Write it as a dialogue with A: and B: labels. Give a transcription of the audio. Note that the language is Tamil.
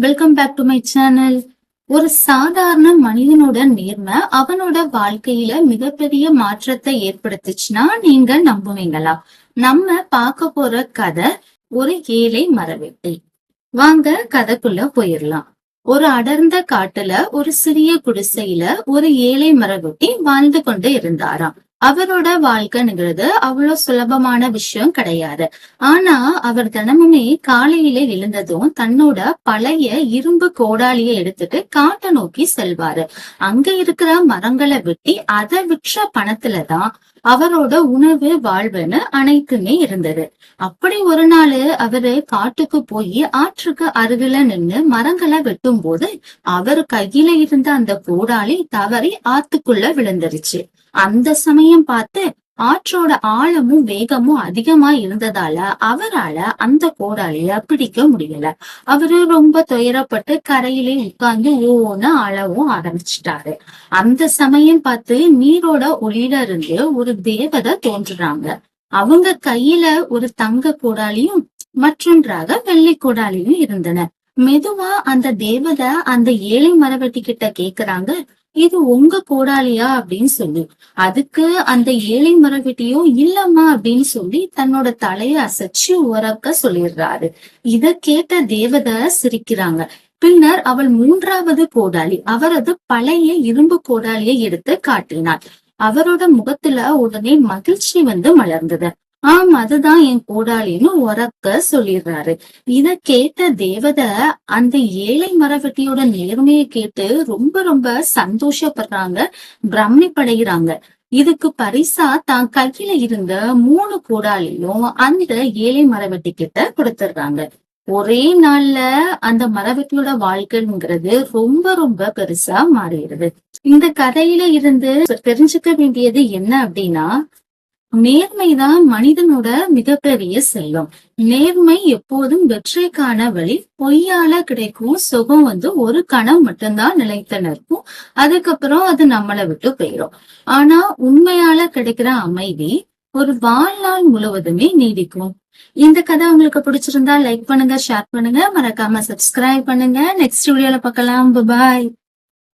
A: Welcome back to my channel ஒரு சாதாரண மனிதனோட நேர்மை அவனோட வாழ்க்கையில மிகப்பெரிய மாற்றத்தை ஏற்படுத்துச்சுன்னா நீங்க நம்புவீங்களா? நம்ம பார்க்க போற கதை ஒரு ஏழை மரவெட்டி. வாங்க கதைக்குள்ள போயிடலாம் ஒரு அடர்ந்த காட்டுல ஒரு சிறிய குடிசையில ஒரு ஏழை மரவெட்டி வாழ்ந்து கொண்டு இருந்தாராம். அவரோட வாழ்க்கைங்கிறது அவ்வளவு சுலபமான விஷயம் கிடையாது. ஆனா அவர் தினமுமே காலையில எழுந்ததும் தன்னோட பழைய இரும்பு கோடாலியை எடுத்துட்டு காட்டை நோக்கி செல்வாரு. அங்க இருக்கிற மரங்களை வெட்டி அதை விற்ற பணத்துலதான் அவரோட உணவு வாழ்வுன்னு அனைத்துமே இருந்தது. அப்படி ஒரு நாள் அவரு காட்டுக்கு போய் ஆற்றுக்கு அருகில நின்னு மரங்களை வெட்டும் போது அவர் கையில இருந்த அந்த கோடாலி தவறி ஆத்துக்குள்ள விழுந்துருச்சு. அந்த சமயம் பார்த்து ஆற்றோட ஆழமும் வேகமும் அதிகமா இருந்ததால அவரால அந்த கோடாலிய பிடிக்க முடியல. அவரு ரொம்ப துயரப்பட்டு கரையிலே உட்கார்ந்து ஓன்னு அழவும் ஆரம்பிச்சிட்டாரு. அந்த சமயம் பார்த்து நீரோட ஒளியில இருந்து ஒரு தேவதை தோன்றுறாங்க. அவங்க கையில ஒரு தங்க கோடாலியும் மற்றொன்றாக வெள்ளி கோடாலியும் இருந்தன. மெதுவா அந்த தேவதை அந்த ஏழை மரவெட்டி கிட்ட கேக்குறாங்க இது உங்க கோடாலியா அப்படின்னு சொல்லி. அதுக்கு அந்த ஏழை மரகிட்டியோ இல்லம்மா அப்படின்னு சொல்லி தன்னோட தலையை அசைச்சு உறக்க சொல்லிடுறாரு. இத கேட்ட தேவதை சிரிக்கிறாங்க. பின்னர் அவள் மூன்றாவது கோடாலி அவரது பழைய இரும்பு கோடாலியை எடுத்து காட்டினாள். அவரோட முகத்துல உடனே மகிழ்ச்சி வந்து மலர்ந்தது. ஆம் அதுதான் என் கூடாளின்னு உறக்க சொல்லிடுறாரு. இத கேட்ட தேவதை அந்த ஏழை மரவெட்டியோட நேர்மையை கேட்டு ரொம்ப ரொம்ப சந்தோஷப்படுறாங்க பிரமிப்படைகிறாங்க. இதுக்கு பரிசா தான் கையில இருந்த மூணு கூடாளியும் அந்த ஏழை மரவெட்டி கிட்ட கொடுத்துடுறாங்க. ஒரே நாள்ல அந்த மரவெட்டியோட வாழ்க்கைங்கிறது ரொம்ப ரொம்ப பெருசா மாறிடுது. இந்த கதையில இருந்து தெரிஞ்சுக்க வேண்டியது என்ன அப்படின்னா நேர்மைதான் மனிதனோட மிகப்பெரிய செல்வம். நேர்மை எப்போதும் வெற்றிக்கான வழி பொய்யால கிடைக்கும் சுகம் வந்து ஒரு கணம் மட்டும்தான் நிலைத்த நிற்கும் அதுக்கப்புறம் அது நம்மளை விட்டு போயிடும் ஆனா உண்மையால கிடைக்கிற அமைதி ஒரு வாழ்நாள் முழுவதுமே நீடிக்கும். இந்த கதை உங்களுக்கு பிடிச்சிருந்தா லைக் பண்ணுங்க ஷேர் பண்ணுங்க. மறக்காம சப்ஸ்கிரைப் பண்ணுங்க. நெக்ஸ்ட் வீடியோல பார்க்கலாம். பாய்